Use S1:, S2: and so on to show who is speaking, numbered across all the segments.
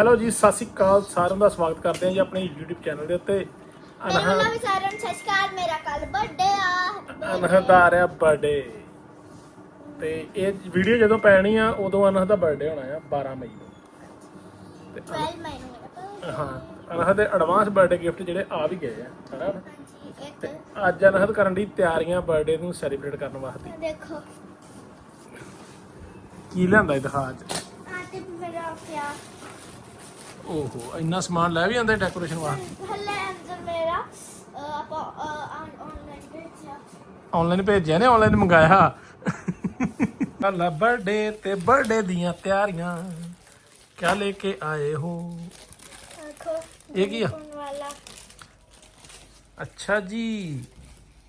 S1: Hello ਜੀ ਸਤਿ ਸ਼੍ਰੀ ਅਕਾਲ ਸਾਰਿਆਂ ਦਾ ਸਵਾਗਤ ਕਰਦੇ ਹਾਂ ਜੀ ਆਪਣੇ YouTube ਚੈਨਲ ਦੇ ਉੱਤੇ।
S2: ਮੇਰੇ ਵੱਲੋਂ
S1: ਅਨਹਦ
S2: ਵੀ ਸਾਰਿਆਂ ਨੂੰ ਸਤਿ ਸ਼੍ਰੀ ਅਕਾਲ ਮੇਰਾ ਕੱਲ ਬਰਥਡੇ ਆ
S1: ਅਨਹਦ ਦਾ ਆ ਰਿਹਾ ਬਰਥਡੇ ਤੇ ਇਹ ਵੀਡੀਓ ਜਦੋਂ ਪੈਣੀ ਆ ਉਦੋਂ ਅਨਹਦ ਦਾ ਬਰਥਡੇ ਹੋਣਾ ਆ 12 ਮਈ ਨੂੰ।
S2: 12 ਮਈ ਨੂੰ।
S1: ਹਾਂ ਅਨਹਦ ਦੇ ਐਡਵਾਂਸ ਬਰਥਡੇ ਗਿਫਟ ਜਿਹੜੇ ਆ ਵੀ ਗਏ ਆ ਹਨਾ? ਤੇ ਅੱਜ ਅਨਹਦ ਕਰਨ ਦੀ ਤਿਆਰੀਆਂ ਬਰਥਡੇ ਨੂੰ ਸੈਲੀਬ੍ਰੇਟ ਕਰਨ ਵਾਸਤੇ।
S2: ਦੇਖੋ।
S1: ਕੀ ਲਿਆਂਦਾ ਇਹ ਦਿਖਾ ਅੱਜ?
S2: ਆ ਤੇ ਮੇਰਾ ਪਿਆ
S1: ਓਹੋ ਇੰਨਾ ਸਮਾਨ ਲੈ ਵੀ ਆਂਦੇ ਡੈਕੋਰੇਸ਼ਨ ਵਾਸਤੇ?
S2: ਹਲੇ ਅੰਦਰ ਮੇਰਾ ਅਹ, ਆਪਾਂ ਆਨਲਾਈਨ ਭੇਜਿਆ।
S1: ਆਨਲਾਈਨ ਭੇਜਿਆ ਨੇ ਆਨਲਾਈਨ ਮੰਗਾਇਆ। ਕੱਲ ਬਰਥਡੇ ਤੇ ਬਰਥਡੇ ਦੀਆਂ ਤਿਆਰੀਆਂ। ਕਿਆ ਲੈ ਕੇ ਆਏ ਹੋ?
S2: ਦੇਖੋ
S1: ਇਹ ਕੀ ਆ?
S2: unicorn ਵਾਲਾ।
S1: ਅੱਛਾ ਜੀ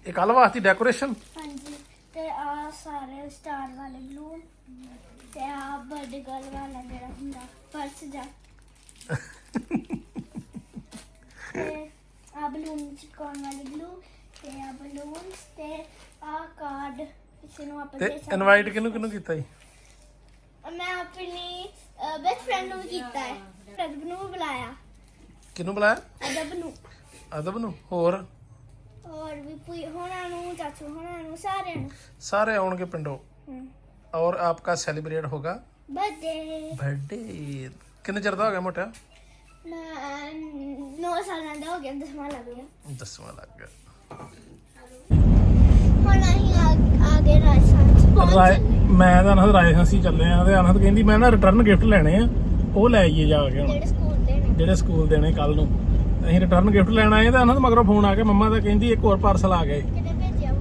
S1: ਇਹ ਕੱਲ ਵਾਸਤੇ ਡੈਕੋਰੇਸ਼ਨ
S2: ਹਾਂਜੀ ਤੇ ਆ ਸਾਰੇ ਸਟਾਰ ਵਾਲੇ ਬਲੂਨ ਤੇ ਆ ਬਰਥਡੇ ਗਰਲ ਵਾਲਾ ਜਿਹੜਾ ਹੁੰਦਾ ਪਰਸ ਜਾ। ਆ ਬਲੂਨ ਚਿਪਕਾਉਣ ਵਾਲੇ ਬਲੂ ਤੇ ਆ ਬਲੂਨਸ ਤੇ ਆ ਕਾਰਡ ਕਿਸੇ ਨੂੰ ਆਪਾਂ
S1: ਤੇ
S2: ਦੇ ਸਕਦੇ
S1: ਇਨਵਾਈਟ ਕਿਹਨੂੰ ਕਿਹਨੂੰ ਕੀਤਾ ਜੀ।
S2: ਮੈਂ ਆਪਣੀ ਬੈਸਟ ਫਰੈਂਡ ਨੂੰ ਵੀ ਕੀਤਾ ਹੈ। ਪ੍ਰਦਪ ਨੂੰ ਵੀ ਬੁਲਾਇਆ।
S1: ਕਿਹਨੂੰ ਬੁਲਾਇਆ?
S2: ਅਦਬ ਨੂੰ।
S1: ਅਦਬ ਨੂੰ? ਹੋਰ?
S2: ਔਰ ਵੀ ਪੂਈ ਹੋਣਾ ਨੂੰ ਚਾਚੂ ਹੋਣਾ ਨੂੰ ਸਾਰਿਆਂ ਨੂੰ।
S1: ਸਾਰੇ ਆਉਣਗੇ ਪਿੰਡੋਂ। ਔਰ ਆਪਕਾ ਸੈਲੀਬ੍ਰੇਟ ਹੋਗਾ।
S2: ਬਰਥਡੇ
S1: ਬਰਥਡੇ ਕਿੰਨੇ ਚਿਰ ਦਾ ਹੋ ਗਿਆ ਮੋਟਾ
S2: ਮੈਂ 9 ਸਾਲਾਂ ਦਾ ਹੋ ਗਿਆ ਦਸਵਾਂ ਲੱਗ ਗਿਆ।
S1: ਦਸਵਾਂ ਲੱਗ ਗਿਆ।
S2: ਹੁਣ ਅਸੀਂ ਆ- ਆਗੇ ਰਾਜਸਥਾਨ ਚ। ਪਹੁੰਚ
S1: ਰਾਏ
S2: ਚੱਲੇ।
S1: ਮੈਂ ਤਾਂ ਅਨਹਦ ਰਾਏ ਅਸੀਂ ਚੱਲੇ ਆ ਤੇ ਅਨਹਦ ਕਹਿੰਦੀ ਮੈਂ ਨਾ ਰਿਟਰਨ ਗਿਫਟ ਲੈਣੇ ਆ ਉਹ ਲੈ ਆਈਏ ਜਾ ਕੇ ਹੁਣ।
S2: ਜਿਹੜੇ ਸਕੂਲ ਦੇ ਨੇ।
S1: ਜਿਹੜੇ ਸਕੂਲ ਦੇਣੇ ਕੱਲ ਨੂੰ। ਅਸੀਂ ਰਿਟਰਨ ਗਿਫਟ ਲੈਣ ਆਏ ਤਾਂ ਅਨਹਦ ਮਗਰੋਂ ਫੋਨ ਆ ਕੇ ਮੰਮਾ ਤਾਂ ਕਹਿੰਦੀ ਇੱਕ ਹੋਰ ਪਾਰਸਲ ਆ
S2: ਭੇਜਿਆ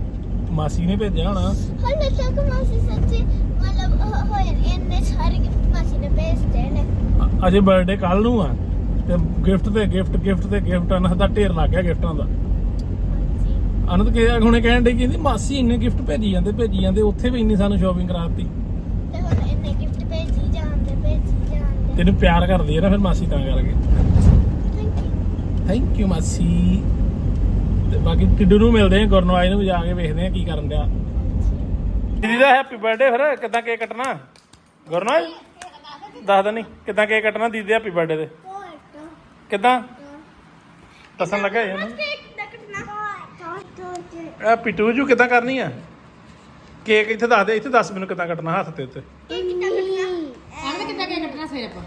S1: ਮਾਸੀ ਨੇ ਭੇਜਿਆ ਹੋਣਾ।
S2: ਹਲੇ ਤੱਕ ਮਾਸੀ ਸੱਚੀ ਮਤਲਬ ਹੋਏ ਇੰਨੇ ਸਾਰੇ ਗਿਫਟ ਮਾਸੀ ਨੇ ਭੇਜਦੇ ਨੇ।
S1: ਅ- ਅਜੇ ਬਰਥਡੇ ਕੱਲ ਨੂੰ ਆ। ਤੇ ਗਿਫਟ ਤੇ ਗਿਫਟ ਗਿਫਟ ਤੇ ਗਿਫਟ ਅਨਹਦ ਦਾ ਢੇਰ ਲੱਗ ਗਿਆ ਗਿਫਟਾਂ ਦਾ।
S2: ਹਾਂਜੀ
S1: ਅਨਹਦ ਕਿ ਹੁਣੇ ਕਹਿਣ ਡਈ ਕਹਿੰਦੀ ਮਾਸੀ ਇੰਨੇ ਗਿਫਟ ਭੇਜੀ ਜਾਂਦੇ ਭੇਜੀ ਜਾਂਦੇ ਉੱਥੇ ਵੀ ਇੰਨੀ ਸਾਨੂੰ ਸ਼ਾਪਿੰਗ ਕਰਾਤੀ।
S2: ਤੇ ਹੁਣ ਇੰਨੇ ਗਿਫਟ ਭੇਜੀ ਜਾਂਦੇ ਭੇਜੀ ਜਾਂਦੇ।
S1: ਤੈਨੂੰ ਪਿਆਰ ਕਰਦੀ ਹੈ ਨਾ ਫਿਰ ਮਾਸੀ ਤਾਂ ਕਰਕੇ।
S2: ਥੈਂਕ ਯੂ
S1: ਮਾਸੀ। ਤੇ ਬਾਕੀ ਟਿੱਡੂ ਨੂੰ ਮਿਲਦੇ ਆ ਗੁਰਨਵਾਜ ਨੂੰ ਜਾ ਕੇ ਵੇਖਦੇ ਆ ਕੀ ਕਰਨ ਡਿਆ ਦੀਦੀ ਦਾ ਹੈਪੀ ਬਰਥਡੇ ਫਿਰ ਕਿੱਦਾਂ ਕੇਕ ਕੱਟਣਾ? ਗੁਰਨਵਾਜ ਦੱਸ ਦਨੀ ਕਿੱਦਾਂ ਕੇਕ ਕੱਟਣਾ ਦੀਦੀ ਦੇ ਹੈਪੀ ਬਰਥਡੇ ਤੇ? ਕਿੱਦਾਂ? ਦੱਸਣ ਲੱਗਾ ਇਹ ਇਹ ਪਿੱਟੂ ਜੂ ਕਿੱਦਾਂ ਕਰਨੀ ਆ? ਕੇਕ ਇੱਥੇ ਦੱਸ ਦੇ ਇੱਥੇ ਦੱਸ ਮੈਨੂੰ ਕਿੱਦਾਂ ਕੱਟਣਾ ਹੱਥ ਤੇ ਉੱਤੇ।
S3: ਆਹ ਕਿੱਦਾਂ ਕੇ ਕੱਟਣਾ ਸਵੇਰ ਆਪਾਂ?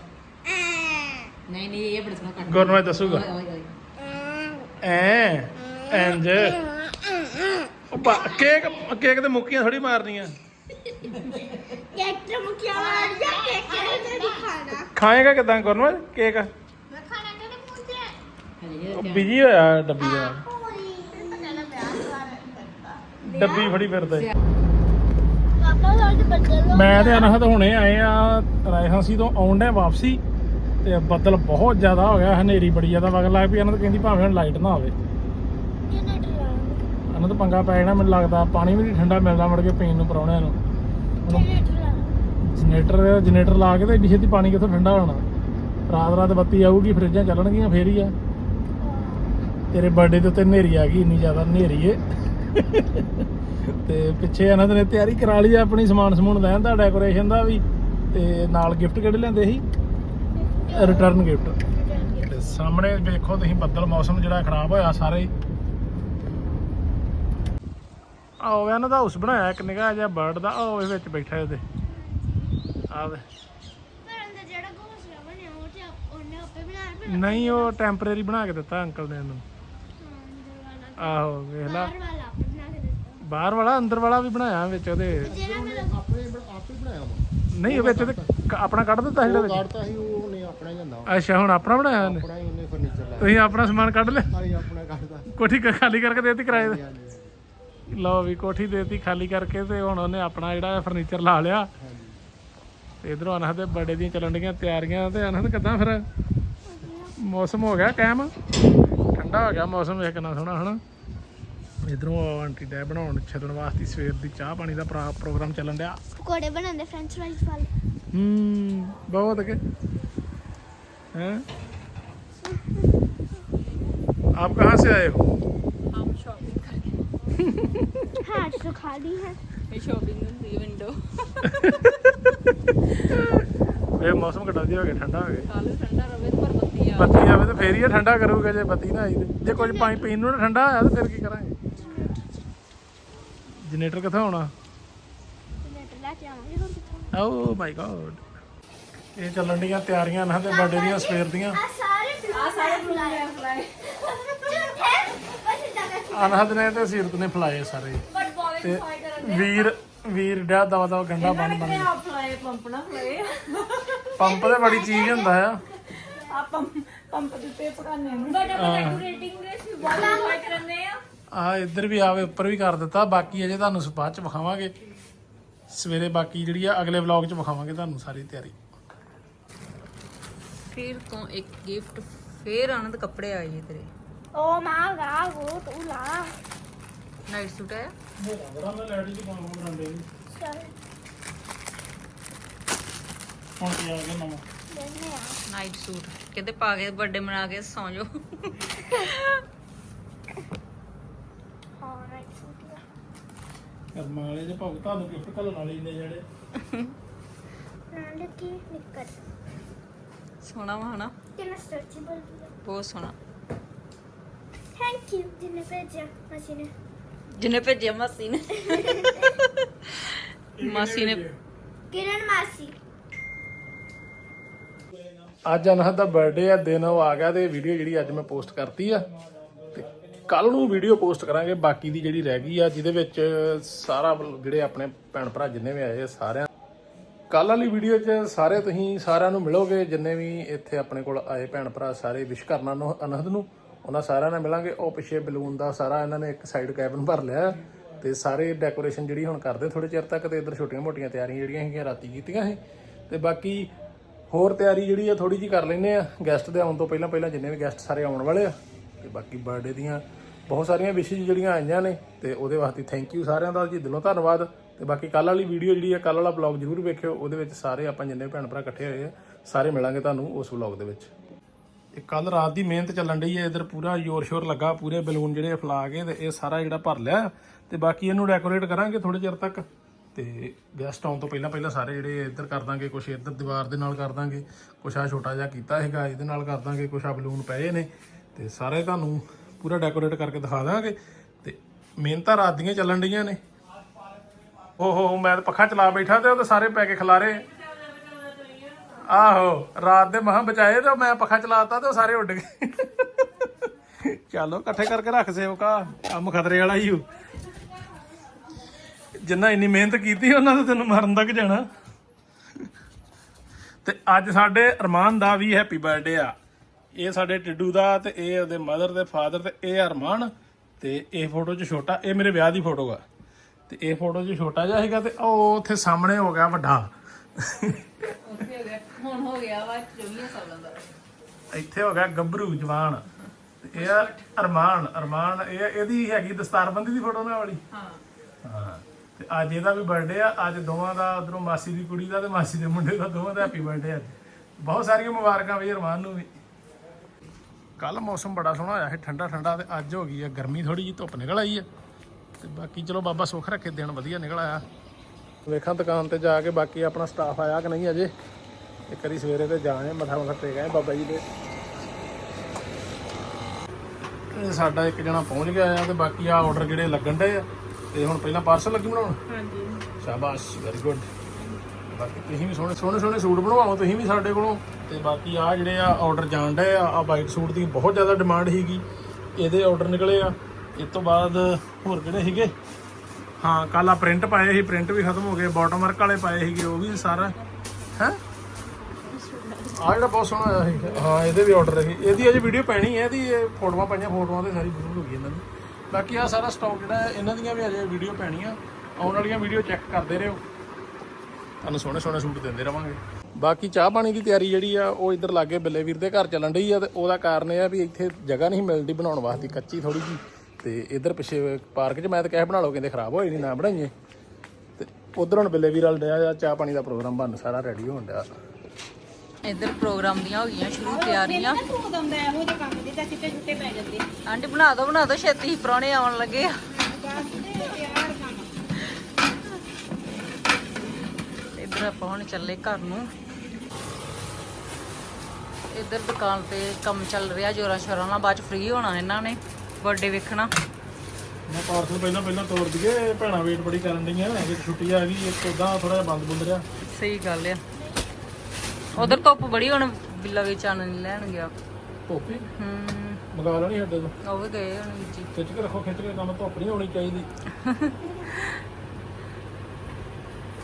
S3: ਨਹੀਂ ਨਹੀਂ ਇਹ ਬੜਾ ਸੋਹਣਾ ਕੱਟਣਾ
S1: ਗੁਰਨਵਾਜ ਦੱਸੂਗਾ।
S3: ਓਏ ਓਏ
S1: ਐ ਇੰਜ ਉਹ ਬਾ- ਕੇਕ ਕੇਕ ਤੇ ਮੁੱਕੀਆਂ ਥੋੜੀ ਮਾਰਨੀਆਂ।
S2: ਕੇਕ ਮੁਖਿਆ ਮਾਰ ਜਾ ਕੇਕ ਨਹੀਂ ਖਾਣਾ?
S1: ਖਾਏਗਾ ਕਿਦਾਂ ਗੁਰਨਵਾਜ ਕੇਕ
S2: ਮੈਂ ਖਾਣਾ ਕਿਹੜੇ ਮੂੰਹ ਤੇ
S3: ਹਲੇ
S1: ਉਹ ਬਿਜ਼ੀ ਹੋਇਆ ਡੱਬੀ ਦਾ? ਡੱਬੀ ਫੜੀ ਫਿਰਦਾ। ਈ।
S2: ਪਾਪਾ ਸਾਡੇ ਬੱਦਲ
S1: ਮੈਂ ਤੇ ਅਨਹਦ ਹੁਣੇ ਆਏ ਆ ਰਾਇਹਾਂਸੀ ਤੋਂ ਆਉਣ ਵਾਪਸੀ, ਤੇ ਬੱਦਲ ਬਹੁਤ ਜ਼ਿਆਦਾ ਹੋ ਗਿਆ, ਹਨੇਰੀ ਬੜੀ ਜ਼ਿਆਦਾ ਵਗ ਲੱਗ ਪਈ, ਅਨਹਦ ਕਹਿੰਦੀ ਭਾਵੇਂ ਹੁਣ ਲਾਈਟ ਨਾ ਹੋਵੇ
S2: ਜਨਰੇਟਰ ਲਾਉਣਾ
S1: ਅਨਹਦ ਪੰਗਾ ਪੈ ਜਾਣਾ, ਮੈਨੂੰ ਲੱਗਦਾ ਪਾਣੀ ਵੀ ਨਹੀਂ ਠੰਡਾ ਮਿਲਦਾ ਮੁੜ ਕੇ ਪੀਣ ਨੂੰ ਪਰੌਣਿਆਂ ਨੂੰ। ਹੁਣ
S2: ਜਨਰੇਟਰ ਲਾਉਣਾ
S1: ਜਨਰੇਟਰ ਜਨਰੇਟਰ ਲਾ ਕੇ ਤੇ ਏਡੀ ਛੇਤੀ ਪਾਣੀ ਕਿੱਥੋਂ ਠੰਡਾ ਹੋਣਾ? ਰਾਤ ਰਾਤ ਬੱਤੀ ਆਊਗੀ, ਫਰਿੱਜਾਂ ਚੱਲਣਗੀਆਂ, ਫੇਰ ਹੀ ਆ। ਤੇਰੇ ਬਰਥਡੇ ਦੇ ਉੱਤੇ ਹਨੇਰੀ ਆ ਗਈ ਇੰਨੀ ਜ਼ਿਆਦਾ ਹਨੇਰੀ ਏ। ਤੇ ਪਿੱਛੇ ਇਹਨਾਂ ਨੇ ਤਿਆਰੀ ਕਰਾ ਲਈ ਆ ਆਪਣੀ ਸਮਾਨ ਸਮੂਨ ਲੈਣ ਦਾ ਡੈਕੋਰੇਸ਼ਨ ਦਾ ਵੀ ਤੇ ਨਾਲ ਗਿਫਟ ਕਿਹੜੇ ਲੈਂਦੇ ਸੀ? ਰਿਟਰਨ ਗਿਫਟ ਤੇ ਸਾਹਮਣੇ ਵੇਖੋ ਤੁਸੀਂ ਬੱਦਲ ਮੌਸਮ ਜਿਹੜਾ ਖਰਾਬ ਹੋਇਆ ਸਾਰੇ। ਹੀ। ਆਹ ਇਹਨਾਂ ਦਾ ਹਾਊਸ ਬਣਾਇਆ ਇੱਕ ਨਿਗਾਹ ਜਿਹਾ ਬਰਡ ਦਾ ਉਹ ਇਹ ਵਿੱਚ ਬੈਠਾ ਇਹਦੇ।
S2: ਬਣਾਇਆ ਫਿਰ
S1: ਨਹੀਂ ਉਹ ਟੈਂਪਰੇਰੀ ਬਣਾ ਕੇ ਦਿੱਤਾ ਅੰਕਲ ਨੇ ਇਹਨੂੰ। ਆਹੋ ਵੇਖ ਲਾ।
S2: ਬਾਹਰ ਵਾਲਾ ਆਪੇ ਬਣਾ ਕੇ ਦਿੱਤਾ।
S1: ਬਾਹਰ ਵਾਲਾ ਅੰਦਰ ਵਾਲਾ ਵੀ ਬਣਾਇਆ ਵਿੱਚ ਉਹਦੇ।
S2: ਜਿਹੜਾ ਮੇਰਾ
S4: ਆਪਣੇ ਬਣਾ- ਆਪੇ ਬਣਾਇਆ ਵਾ।
S1: ਨਹੀਂ ਵਿੱਚ ਉਹਦੇ ਕ- ਆਪਣਾ ਕੱਢ ਦਿੱਤਾ ਜਿਹੜਾ ਵਿੱਚ?
S4: ਕੱਢਤਾ ਸੀ ਉਹ ਨਹੀਂ ਆਪਣਾ ਹੀ ਹੁੰਦਾ
S1: ਅੱਛਾ ਹੁਣ ਆਪਣਾ ਬਣਾਇਆ ਉਹਨੇ?
S4: ਆਪਣਾ ਹੀ ਉਹਨੇ ਫਰਨੀਚਰ ਲਾਇਆ
S1: ਤੁਸੀਂ ਆਪਣਾ ਸਮਾਨ ਕੱਢ ਲਿਆ?
S4: ਸਾਰੀ ਆਪਣਾ ਕੱਢਦਾ
S1: ਕੋਠੀ ਕ- ਖਾਲੀ ਕਰਕੇ ਦੇਤੀ ਕਿਰਾਏ ਤੇ?
S4: ਹਾਂਜੀ
S1: ਲਓ ਵੀ ਕੋਠੀ ਦੇਤੀ ਖਾਲੀ ਕਰਕੇ ਤੇ ਹੁਣ ਉਹਨੇ ਆਪਣਾ ਜਿਹੜਾ ਫਰਨੀਚਰ ਲਾ ਲਿਆ।
S4: ਹਾਂਜੀ।
S1: ਤੇ ਇਧਰੋਂ ਅਨਹਦ ਦੇ ਬਰਥਡੇ ਦੀਆਂ ਚੱਲਣ ਡੀਆਂ ਤਿਆਰੀਆਂ ਤੇ ਅਨਹਦ ਕਿਦਾਂ ਫਿਰ? ਮੌਸਮ ਹੋ ਗਿਆ ਕਾਇਮ? ਠੰਡਾ ਹੋ ਗਿਆ ਮੌਸਮ ਵੇਖ ਕਿੰਨਾ ਸੋਹਣਾ ਹਨਾ ਇਧਰੋਂ ਆਂਟੀ ਡੈ ਬਣਾਉਣ ਛੱਡਣ ਵਾਸਤੇ ਸਵੇਰ ਦੀ ਚਾਹ ਪਾਣੀ ਦਾ ਪ੍ਰੋ- ਪ੍ਰੋਗਰਾਮ ਚੱਲਣ ਡਿਆ
S2: ਪਕੌੜੇ ਬਣਾਉਂਦੇ ਫ੍ਰੈਂਚ ਫ੍ਰਾਈਜ਼ ਵਾਲੇ
S1: हम्म बहुत के हैं आप कहाँ से आए हो
S3: हम शॉपिंग करके
S2: हाँ तो खाली है
S3: शॉपिंग ਹੁੰਦੀ ਵਿੰਡੋ
S1: ਇਹ ਮੌਸਮ ਕਿੱਡਾ ਜਿਹਾ ਹੋ ਗਿਆ ਠੰਡਾ ਹੋ ਗਿਆ।
S3: ਕੱਲ ਠੰਡਾ ਰਵੇ ਪਰ ਬੱਤੀ ਆ
S1: ਬੱਤੀ ਆਵੇ ਤਾਂ ਫੇਰ ਹੀ ਇਹ ਠੰਡਾ ਕਰੂਗਾ ਜੇ ਬੱਤੀ ਨਾ ਆਈ ਤੇ। ਜੇ ਕੁਝ ਪਾਣੀ ਪੀਣ ਨੂੰ ਨਾ ਠੰਡਾ ਆਇਆ ਤਾਂ ਫਿਰ ਕੀ ਕਰਾਂਗੇ? ਜਨਰੇਟਰ ਕਿੱਥੋਂ ਆਉਣਾ?
S2: ਜਨਰੇਟਰ ਲੈ ਕੇ ਆਵਾਂਗੇ ਹੁਣ ਕਿੱਥੋਂ
S1: ਓ ਮਾਈ ਗॉड ਇਹ ਚੱਲਣ ਦੀਆਂ ਤਿਆਰੀਆਂ ਨਾ ਤੇ ਬਰਥਡੇ ਦੀਆਂ ਸਵੇਰ ਦੀਆਂ।
S2: ਆ ਸਾਰੇ
S1: ਅਨਹਦ ਨੇ ਤੇ ਸੀਰਤ ਨੇ ਫਲਾਏ ਸਾਰੇ।
S2: ਬਟ ਬੋਲੇ
S1: ਤੇ ਵੀਰ ਵੀਰ ਡਾ ਦਵਾ ਦਵਾ ਗੰਡਾ ਬਣ ਬਣ।
S3: ਫਲਾਏ ਪੰਪ ਨਾ ਫਲਾਏ।
S1: ਪੰਪ ਤੇ ਬੜੀ ਚੀਜ਼ ਹੁੰਦਾ ਆ।
S3: ਆ ਪੰਪ ਪੰਪ ਦੇ ਉੱਤੇ ਪਕਾਨੇ ਨੂੰ
S2: ਬਟ ਆਪਾਂ ਡੈਕੋਰੇਟਿੰਗ ਦੇ ਸੀ ਬਹੁਤ ਇੰਜੋਏ ਕਰਨੇ ਆ।
S1: ਆ ਇੱਧਰ ਵੀ ਆਵੇ ਉੱਪਰ ਵੀ ਕਰ ਦਿੱਤਾ। ਬਾਕੀ ਅਜੇ ਤੁਹਾਨੂੰ ਬਾਅਦ ਚ ਵਿਖਾਵਾਂਗੇ। ਸਵੇਰੇ ਬਾਕੀ ਜਿਹੜੀ ਆ ਅਗਲੇ ਵਲੌਗ ਚ ਵਿਖਾਵਾਂਗੇ ਤੁਹਾਨੂੰ ਸਾਰੀ ਤਿਆਰੀ।
S3: ਫਿਰ ਤੋਂ ਇੱਕ ਗਿਫਟ ਫੇਰ ਆਨੰਦ ਕੱਪੜੇ ਆਏ ਜੀ ਤੇਰੇ।
S2: ਓ ਮਾਂ ਗਾ ਉਹ ਤੂੰ ਲਾ।
S3: ਨਾਈਟ ਸੂਟ
S1: ਬੜਾ ਮੈਂ ਲੈਡੀ ਚ ਪਾਉਂ ਬਣਾਉਂਦੇ
S2: ਚਲ।
S1: ਹੁਣ ਕੀ ਆ ਗਿਆ ਨਵਾਂ।
S2: ਦੇਨੇ ਆ
S3: ਨਾਈਟ ਸੂਟ ਕਹਿੰਦੇ ਪਾ ਕੇ ਬਰਥਡੇ ਮਨਾ ਕੇ ਸੌਂ ਜਾਓ।
S2: ਹਾਂ ਰਾਈਟ ਸੂਟ ਲਾ
S1: ਕਰਮਾਂ ਵਾਲੇ ਜੇ ਭਾਉ ਤੁਹਾਨੂੰ ਗਿਫਟ ਘੱਲਣ ਵਾਲੇ ਨੇ ਜਿਹੜੇ।
S2: ਨਾਲੇ ਕੀ ਨਿੱਕਰ।
S3: ਸੋਹਣਾ ਵਾ ਹਨਾ?
S2: ਕਿੰਨਾ ਸਟ੍ਰੈਚੇਬਲ ਵੀ
S3: ਬਹੁਤ ਸੋਹਣਾ।
S2: ਥੈਂਕ ਯੂ ਜਿੰਨੇ ਭੇਜਿਆ ਅਸੀਂ ਨੇ।
S3: ਜਿਹਨੇ ਭੇਜਿਆ ਮਾਸੀ ਨੇ। ਮਾਸੀ ਨੇ
S2: ਕਿਰਨ ਮਾਸੀ।
S1: ਅੱਜ ਅਨਹਦ ਦਾ ਬਰਥਡੇ ਆ, ਦਿਨ ਉਹ ਆ ਗਿਆ ਤੇ ਵੀਡੀਓ ਜਿਹੜੀ ਅੱਜ ਮੈਂ ਪੋਸਟ ਕਰਤੀ ਆ। ਤੇ ਕੱਲ ਨੂੰ ਵੀਡੀਓ ਪੋਸਟ ਕਰਾਂਗੇ, ਬਾਕੀ ਦੀ ਜਿਹੜੀ ਰਹਿ ਗਈ ਆ, ਜਿਹਦੇ ਵਿੱਚ ਸਾਰਾ ਜਿਹੜੇ ਆਪਣੇ ਭੈਣ ਭਰਾ ਜਿੰਨੇ ਵੀ ਆਏ ਆ, ਸਾਰਿਆਂ ਕੱਲ ਵਾਲੀ ਵੀਡੀਓ 'ਚ ਸਾਰੇ ਤੁਸੀਂ ਸਾਰਿਆਂ ਨੂੰ ਮਿਲੋਗੇ, ਜਿੰਨੇ ਵੀ ਇੱਥੇ ਆਪਣੇ ਕੋਲ ਆਏ ਭੈਣ ਭਰਾ, ਸਾਰੇ ਵਿਸ਼ ਕਰਨਾ ਨੂੰ ਅਨਹਦ ਨੂੰ, ਉਹਨਾਂ ਸਾਰਿਆਂ ਨਾਲ ਮਿਲਾਂਗੇ। ਉਹ ਪਿੱਛੇ ਬਲੂਨ ਦਾ ਸਾਰਾ ਇਹਨਾਂ ਨੇ ਇੱਕ ਸਾਈਡ ਕੈਬਨ ਭਰ ਲਿਆ ਤੇ ਸਾਰੇ ਡੈਕੋਰੇਸ਼ਨ ਜਿਹੜੀ ਹੁਣ ਕਰਦੇ ਥੋੜੇ ਚਿਰ ਤੱਕ ਤੇ ਇੱਧਰ ਛੋਟੀਆਂ-ਮੋਟੀਆਂ ਤਿਆਰੀਆਂ ਜਿਹੜੀਆਂ ਹੈਗੀਆਂ ਰਾਤੀ ਕੀਤੀਆਂ ਸੀ। ਤੇ ਬਾਕੀ ਹੋਰ ਤਿਆਰੀ ਜਿਹੜੀ ਆ ਥੋੜੀ ਜੀ ਕਰ ਲੈਨੇ ਆ। ਗੈਸਟ ਦੇ ਆਉਣ ਤੋਂ ਪਹਿਲਾਂ ਪਹਿਲਾਂ ਜਿੰਨੇ ਵੀ ਗੈਸਟ ਸਾਰੇ ਆਉਣ ਵਾਲੇ ਆ, ਤੇ ਬਾਕੀ ਬਰਥਡੇ ਦੀਆਂ ਬਹੁਤ ਸਾਰੀਆਂ ਵਿਸ਼ੇਸ ਜਿਹੜੀਆਂ ਆਈਆਂ ਨੇ, ਤੇ ਉਹਦੇ ਵਾਸਤੇ ਥੈਂਕ ਯੂ ਸਾਰਿਆਂ ਦਾ, ਜੀ ਦਿਲੋਂ ਧੰਨਵਾਦ। ਤੇ ਬਾਕੀ ਕੱਲ ਵਾਲੀ ਵੀਡੀਓ ਜਿਹੜੀ ਆ ਕੱਲ ਵਾਲਾ ਬਲੌਗ ਜ਼ਰੂਰ ਵੇਖਿਓ, ਉਹਦੇ ਵਿੱਚ ਸਾਰੇ ਆਪਾਂ ਜਿੰਨੇ ਭੈਣ ਭਰਾ ਇਕੱਠੇ ਹੋਏ ਆ, ਸਾਰੇ ਮਿਲਾਂਗੇ ਤੁਹਾਨੂੰ ਉਸ ਬਲੌਗ ਦੇ ਵਿੱਚ। ਇਹ ਕੱਲ ਰਾਤ ਦੀ ਮਿਹਨਤ ਚੱਲਣ ਡਈ ਹੈ ਇਧਰ ਪੂਰਾ ਜ਼ੋਰ ਸ਼ੋਰ ਲੱਗਾ, ਪੂਰੇ ਬਲੂਨ ਜਿਹੜੇ ਫਲਾ ਕੇ ਤੇ ਇਹ ਸਾਰਾ ਜਿਹੜਾ ਭਰ ਲਿਆ। ਤੇ ਬਾਕੀ ਇਹਨੂੰ ਡੈਕੋਰੇਟ ਕਰਾਂਗੇ ਥੋੜੇ ਚਿਰ ਤੱਕ। ਤੇ ਗੈਸਟ ਆਉਣ ਤੋਂ ਪਹਿਲਾਂ ਪਹਿਲਾਂ ਸਾਰੇ ਜਿਹੜੇ ਇੱਧਰ ਕਰ ਦਾਂਗੇ ਕੁਝ ਇੱਧਰ ਦੀਵਾਰ ਦੇ ਨਾਲ ਕਰ ਦਾਂਗੇ, ਕੁਛ ਆ ਛੋਟਾ ਜਿਹਾ ਕੀਤਾ ਹੈਗਾ ਇਹਦੇ ਨਾਲ ਕਰ ਦਾਂਗੇ, ਕੁਛ ਆ ਬਲੂਨ ਪਏ ਨੇ ਤੇ ਸਾਰੇ ਤੁਹਾਨੂੰ ਪੂਰਾ ਡੈਕੋਰੇਟ ਕਰਕੇ ਦਿਖਾ ਦਾਂਗੇ ਤੇ ਮਿਹਨਤਾਂ ਰਾਤ ਦੀਆਂ ਚੱਲਣ ਡਈਆਂ ਨੇ। ਓਹੋ ਮੈਂ ਤਾਂ ਪੱਖਾ ਚਲਾ ਬੈਠਾ ਤੇ ਉਹ ਤਾਂ ਸਾਰੇ ਪੈ ਕੇ ਖਲਾਰੇ ਆਹੋ, ਰਾਤ ਦੇ ਮਹਾਂ ਬਚਾਏ ਤੇ ਮੈਂ ਪੱਖਾ ਚਲਾਤਾ ਤੇ ਉਹ ਸਾਰੇ ਉੱਡ ਗਏ। ਚਲੋ ਇਕੱਠੇ ਕਰਕੇ ਰੱਖ ਸੇਵਕਾ ਕੰਮ ਖਤਰੇ ਵਾਲਾ ਹੀ ਹੋ ਜਿੰਨਾ ਇੰਨੀ ਮਿਹਨਤ ਕੀਤੀ ਉਹਨਾਂ ਦਾ ਤੈਨੂੰ ਮਰਨ ਤੱਕ ਜਾਣਾ। ਤੇ ਅੱਜ ਸਾਡੇ ਅਰਮਾਨ ਦਾ ਵੀ ਹੈਪੀ ਬਰਥਡੇ ਆ। ਇਹ ਸਾਡੇ ਟਿੱਡੂ ਦਾ ਤੇ ਇਹ ਉਹਦੇ ਮਦਰ ਤੇ ਫਾਦਰ ਤੇ ਇਹ ਅਰਮਾਨ ਤੇ ਇਹ ਫੋਟੋ 'ਚ ਛੋਟਾ ਇਹ ਮੇਰੇ ਵਿਆਹ ਦੀ ਫੋਟੋ ਆ। ਤੇ ਇਹ ਫੋਟੋ 'ਚ ਛੋਟਾ ਜਿਹਾ ਹੈਗਾ ਤੇ ਉਹ ਉੱਥੇ ਸਾਹਮਣੇ ਹੋ ਗਿਆ ਵੱਡਾ।
S3: ਉੱਥੇ ਹੋ ਗਿਆ ਹੁਣ ਹੋ ਗਿਆ ਵਾ 24 ਸਾਲਾਂ ਦਾ
S1: ਇੱਥੇ ਹੋ ਗਿਆ ਗੱਭਰੂ ਜਵਾਨ। ਇਹ ਆ ਅਰਮਾਨ ਅਰਮਾਨ ਇਹ ਇਹਦੀ ਹੈਗੀ ਦਸਤਾਰਬੰਦੀ ਦੀ ਫੋਟੋ ਨਾ ਵਾਲੀ?
S3: ਹਾਂ।
S1: ਹਾਂ। ਤੇ ਅੱਜ ਇਹਦਾ ਵੀ ਬਰਥਡੇ ਆ, ਅੱਜ ਦੋਵਾਂ ਦਾ, ਉਧਰੋਂ ਮਾਸੀ ਦੀ ਕੁੜੀ ਦਾ ਤੇ ਮਾਸੀ ਦੇ ਮੁੰਡੇ ਦਾ, ਦੋਵਾਂ ਦਾ ਹੈਪੀ ਬਰਥਡੇ ਅੱਜ। ਬਹੁਤ ਸਾਰੀਆਂ ਮੁਬਾਰਕਾਂ ਵੀ ਅਰਮਾਨ ਨੂੰ ਵੀ। ਕੱਲ ਮੌਸਮ ਬੜਾ ਸੋਹਣਾ ਹੋਇਆ ਸੀ, ਠੰਡਾ ਠੰਡਾ ਤੇ ਅੱਜ ਹੋ ਗਈ ਆ, ਗਰਮੀ ਥੋੜੀ ਜੀ ਧੁੱਪ ਨਿਕਲ ਆਈ ਆ। ਤੇ ਬਾਕੀ ਚਲੋ ਬਾਬਾ ਸੁੱਖ ਰੱਖੇ, ਦਿਨ ਵਧੀਆ ਨਿਕਲ ਆਇਆ। ਵੇਖਾਂ ਦੁਕਾਨ ਤੇ ਜਾ ਕੇ ਬਾਕੀ ਆਪਣਾ ਸਟਾਫ ਆਇਆ ਕਿ ਨਹੀਂ ਅਜੇ। ਇੱਕ ਵਾਰੀ ਸਵੇਰੇ ਤੇ ਜਾਏ ਮੱਥਾ ਮੱਥਾ ਟੇਕ ਆਏ ਬਾਬਾ ਜੀ ਦੇ। ਸਾਡਾ ਇੱਕ ਜਣਾ ਪਹੁੰਚ ਗਿਆ ਆ ਤੇ ਬਾਕੀ ਆ ਆਰਡਰ ਜਿਹੜੇ ਲੱਗਣ ਡੇ ਆ। ਤੇ ਹੁਣ ਪਹਿਲਾਂ ਪਾਰਸਲ ਲੱਗੀ ਬਣਾਉਣ?
S3: ਹਾਂਜੀ।
S1: ਸ਼ਾਬਾਸ਼ ਵੈਰੀ ਗੁੱਡ ਬਾਕੀ ਤੁਸੀਂ ਵੀ ਸੋਹਣੇ ਸੋਹਣੇ ਸੋਹਣੇ ਸੂਟ ਬਣਵਾਓ ਤੁਸੀਂ ਵੀ ਸਾਡੇ ਕੋਲੋਂ। ਤੇ ਬਾਕੀ ਆ ਜਿਹੜੇ ਆ ਆਰਡਰ ਜਾਣ ਡੇ ਆ ਆ ਵਾਈਟ ਸੂਟ ਦੀ ਬਹੁਤ ਜ਼ਿਆਦਾ ਡਿਮਾਂਡ ਸੀਗੀ। ਇਹਦੇ ਆਰਡਰ ਨਿਕਲੇ ਆ। ਇਸ ਤੋਂ ਬਾਅਦ ਹੋਰ ਕਿਹੜੇ ਸੀਗੇ? ਹਾਂ ਕੱਲ ਆ ਪ੍ਰਿੰਟ ਪਾਏ ਸੀ ਪ੍ਰਿੰਟ ਵੀ ਖਤਮ ਹੋ ਗਏ। ਬਾਟਮ ਵਰਕ ਵਾਲੇ ਪਾਏ ਸੀਗੇ ਉਹ ਵੀ ਸਾਰਾ। ਹੈ? ਆ ਜਿਹੜਾ ਬਹੁਤ ਸੋਹਣਾ ਆਇਆ ਸੀ ਹਾਂ ਇਹਦੇ ਵੀ ਆਰਡਰ ਸੀ। ਇਹਦੀ ਅਜੇ ਵੀਡੀਓ ਪੈਣੀ ਹੈ ਇਹਦੀ ਇਹ ਫੋਟੋਆਂ ਪਾਈਆਂ ਫੋਟੋਆਂ ਤੇ ਸਾਰੀ ਜ਼ਰੂਰ ਹੋ ਗਈ ਇਹਨਾਂ ਦੀ। ਬਾਕੀ ਆ ਸਾਰਾ ਸਟਾਕ ਜਿਹੜਾ ਇਹਨਾਂ ਦੀਆਂ ਵੀ ਅਜੇ ਵੀਡੀਓ ਪੈਣੀਆਂ। ਆਉਣ ਵਾਲੀਆਂ ਵੀਡੀਓ ਚੈੱਕ ਕਰਦੇ ਰਹੋ। ਤੁਹਾਨੂੰ ਸੋਹਣੇ ਸੋਹਣੇ ਸੂਟ ਦਿੰਦੇ ਰਵਾਂਗੇ। ਬਾਕੀ ਚਾਹ ਪਾਣੀ ਦੀ ਤਿਆਰੀ ਜਿਹੜੀ ਆ, ਉਹ ਇੱਧਰ ਲਾਗੇ ਬੱਲੇ ਵੀਰ ਦੇ ਘਰ ਚੱਲਣ ਡਈ ਆ ਤੇ ਉਹਦਾ ਕਾਰਨ ਇਹ ਆ ਵੀ ਇੱਥੇ ਜਗ੍ਹਾ ਨਹੀਂ ਮਿਲਦੀ ਬਣਾਉਣ ਵਾਸਤੇ, ਕੱਚੀ ਥੋੜੀ ਜੀ ਤੇ ਇੱਧਰ ਪਿੱਛੇ ਪਾਰਕ 'ਚ ਮੈਂ ਤਾਂ ਕਹਿ ਬਣਾ ਲਓ, ਕਹਿੰਦੇ ਖਰਾਬ ਹੋਏ ਨਹੀਂ ਨਾ ਬਣਾਈਏ। ਤੇ ਉਧਰ ਹੁਣ ਬੱਲੇ ਵੀਰ ਵਾਲ ਡਿਆ ਚਾਹ ਪਾਣੀ ਦਾ ਪ੍ਰੋਗਰਾਮ ਬਣ ਸਾਰਾ ਰੈਡੀ ਹੋਣ ਡਿਆ।
S3: ਇੱਧਰ ਪ੍ਰੋਗਰਾਮ ਦੀਆਂ ਹੋ ਗਈਆਂ ਸ਼ੁਰੂ ਤਿਆਰੀਆਂ।
S5: ਭੂਤ ਆਉਂਦਾ ਇਹੋ ਜਿਹੇ ਕੰਮ ਦੇ ਤਾਂ ਚਿੱਟੇ ਚੁੱਟੇ ਪੈ ਜਾਂਦੇ।
S3: ਆਂਟੀ ਬਣਾ ਦੋ ਬਣਾ ਦੋ ਛੇਤੀ ਹੀ ਪ੍ਰਾਹੁਣੇ ਆਉਣ ਲੱਗੇ ਆ। ਇੱਧਰ ਆਪਾਂ ਹੁਣ ਚੱਲੇ ਘਰ ਨੂੰ। ਇੱਧਰ ਦੁਕਾਨ ਤੇ ਕੰਮ ਚੱਲ ਰਿਹਾ ਜੋਰਾਂ ਸ਼ੋਰਾਂ ਨਾਲ ਬਾਅਦ ਚ ਫ੍ਰੀ ਹੋਣਾ ਇਹਨਾਂ ਨੇ ਬਰਥਡੇ ਵੇਖਣਾ।
S1: ਮੈਂ ਪਾਰਸਲ ਪਹਿਲਾਂ ਪਹਿਲਾਂ ਤੋੜ ਦਈਏ ਭੈਣਾਂ ਵੇਟ ਬੜੀ ਕਰਨ ਡੀਆਂ ਜੇ ਛੁੱਟੀ ਆ ਗਈ ਇੱਕ ਉਦਾਂ ਥੋੜਾ ਜਿਹਾ ਬੰਦ ਬੁੰਦ ਰਿਹਾ।
S3: ਸਹੀ ਗੱਲ ਆ। ਉਧਰ ਧੁੱਪ ਬੜੀ ਹੁਣ ਬਿੱਲਾ ਵੀ ਚਾਨਣ ਲੈਣ ਗਿਆ
S1: ਧੋਪੀ
S3: ਹੂੰ?
S1: ਮੰਗਾ ਲੈਣੀ ਸਾਡੇ ਤੋਂ।
S3: ਉਹ ਵੀ ਗਏ ਹੁਣ ਜੀ।
S1: ਖਿੱਚ ਕੇ ਰੱਖੋ ਖਿੱਚ ਕੇ ਕੰਮ ਧੁੱਪ ਨਹੀਂ ਹੋਣੀ ਚਾਹੀਦੀ।